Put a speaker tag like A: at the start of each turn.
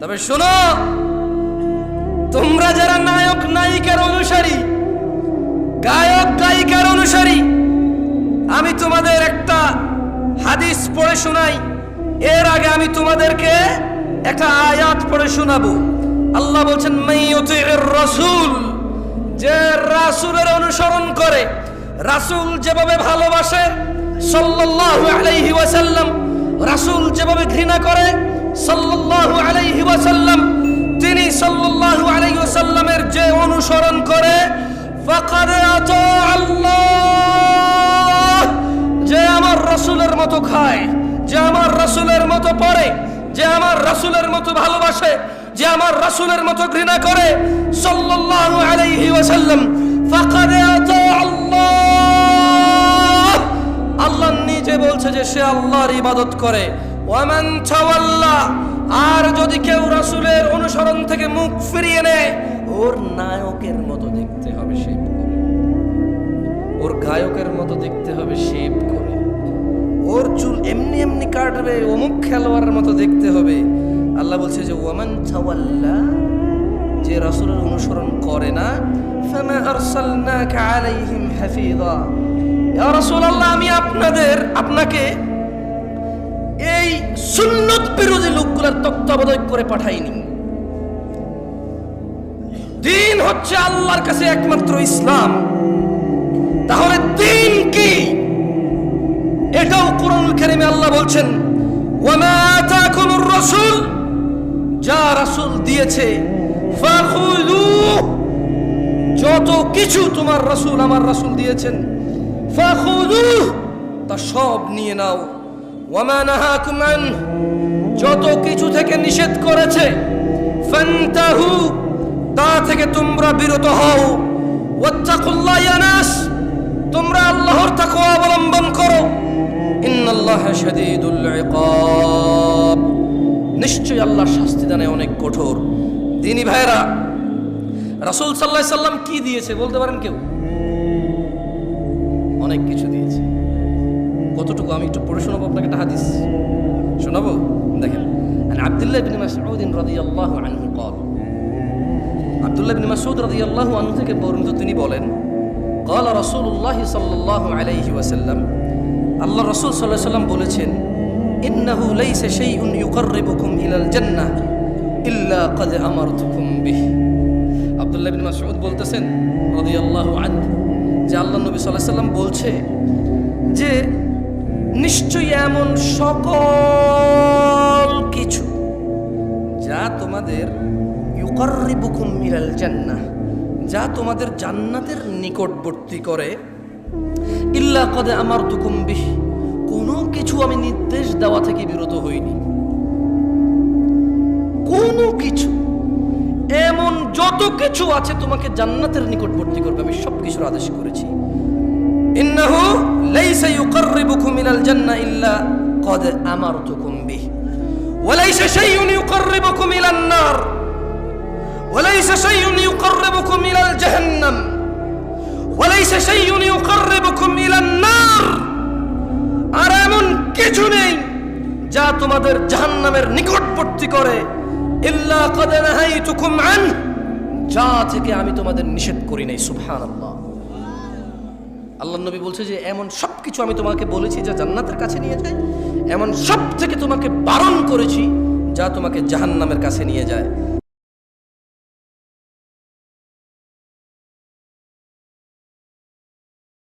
A: তবে শোনো, তোমরা যারা নায়ক নায়িকার অনুসারী, গায়ক গায়িকার অনুসারী, আমি তোমাদের একটা হাদিস পড়ে শোনাই। এর আগে আমি তোমাদেরকে একটা আয়াত পড়ে শোনাবো। আল্লাহ বলছেন রাসূল যে রাসূলের অনুসরণ করে, রাসূল যেভাবে ভালোবাসে, সাল্লাল্লাহু আলাইহি ওয়াসাল্লাম, রাসূল যেভাবে ঘৃণা করে সাল্লাল্লাহু আলাইহি ওয়াসাল্লাম তিনি সাল্লাল্লাহু আলাইহি ওয়াসাল্লামের যে অনুসরণ করে, ফাকাদ আতা আল্লাহ যে আমার রাসূলের মতো খায়, যে আমার রাসূলের মতো পড়ে, যে আমার রাসূলের মতো ভালোবাসে, যে আমার রাসূলের মতো ঘৃণা করে, সাল্লাল্লাহু আলাইহি ওয়াসাল্লাম, ফাকাদ আতা আল্লাহ আল্লাহ নিজে বলছে যে সে আল্লাহর ইবাদত করে। ওয়ামান তাওয়াল্লা, আর যদি কেউ রাসূলের অনুসরণ থেকে মুখ ফিরিয়ে নেয়, ওর নায়কের মতো দেখতে হবে শেপ করে। ওর গায়কের মতো দেখতে হবে শেপ করে। ওর চুল এমনি এমনি কাটবে, অমুক খেলোয়াড়ের মতো দেখতে হবে। আল্লাহ বলছে যে, ওয়ামান তাওয়াল্লা, যে রাসূলের অনুসরণ করে না, ফামা আরসালনাকা আলাইহিম হাফিযা। ইয়া রাসূলুল্লাহ, আমি আপনাদের, আপনাকে এই সুন্নত বিরোধী লোকগুলোর তত্ত্বাবধায়ক করে পাঠাইনি। দিন হচ্ছে আল্লাহর কাছে একমাত্র ইসলাম। তাহলে দিন কি? এটাও কোরআনুল কারীমে আল্লাহ বলছেন, ওয়ামা আতাকুমুর রাসূল যা রাসূল দিয়েছে, ফাখুযু যত কিছু তোমার রাসূল আমার রাসূল দিয়েছেন, ফাখুযু তা সব নিয়ে নাও। ওয়ামা নাহাকুম আন যত কিছু থেকে নিষেধ করেছে ফান্তাহু তা থেকে তোমরা বিরত হও। তোমরা আল্লাহর তাকওয়া অবলম্বন করো। ইন্নাল্লাহ শাদীদুল ইকাব। নিশ্চয়ই আল্লাহর শাস্তি দানে অনেক কঠোর। দিনী ভাইরা রাসূল সাল্লাল্লাহু সাল্লাম কি দিয়েছে বলতে পারেন কেউ? অনেক কিছু দিয়েছে। কতটুকু আমি একটু পড়ে শোনাবো আপনাকে একটা হাদিস শোনাবো দেখেন عن عبد الله بن مسعود رضي الله عنه قال আব্দুল্লাহ বিন মাসউদ রাদিয়াল্লাহু আনহু থেকে বর্ণিত তিনি বলেন قال رسول الله صلى الله عليه وسلم আল্লাহ রাসূল সাল্লাল্লাহু আলাইহি ওয়াসাল্লাম বলেছেন إنه ليس شيء يقربكم إلى الجنة إلا قد أمرتكم به আব্দুল্লাহ বিন মাসউদ বলতেছেন রাদিয়াল্লাহু আনহু যে আল্লাহ নবী সাল্লাল্লাহু আলাইহি ওয়াসাল্লাম বলছে যে নিশ্চয়ই এমন সকল কিছু যা তোমাদের ইউকাররিবুকুম মিনাল জান্নাহ, যা তোমাদের জান্নাতের নিকটবর্তী করে। ইল্লা কদে আমার তুকুম বিহ, কোনো কিছু আমি নির্দেশ দেওয়া থেকে বিরত হইনি। কোনো কিছু, এমন যত কিছু আছে তোমাকে জান্নাতের নিকটবর্তী করবে, আমি সব কিছুর আদেশ করেছি। ইন্নাহু লাইসা ইউকাররিবুকুম মিনাল জান্নাহ ইল্লা কদ আমারতুকুম বিহ وليس شيء يقربكم إلى النار وليس شيء يقربكم إلى الجهنم وليس شيء يقربكم إلى النار আর এমন কিছু নেই যা তোমাদের জাহান্নামের নিকটবর্তী করে ইল্লা কদ নাহাইতুকুম আন যা থেকে আমি তোমাদের নিষেধ করি নাই সুবহানাল্লাহ আল্লাহ নবী বলছে যে, এমন সব কিছু আমি তোমাকে বলেছি যা জান্নাতের কাছে নিয়ে যায়। এমন সব থেকে তোমাকে বারণ করেছি যা তোমাকে জাহান্নামের কাছে নিয়ে যায়।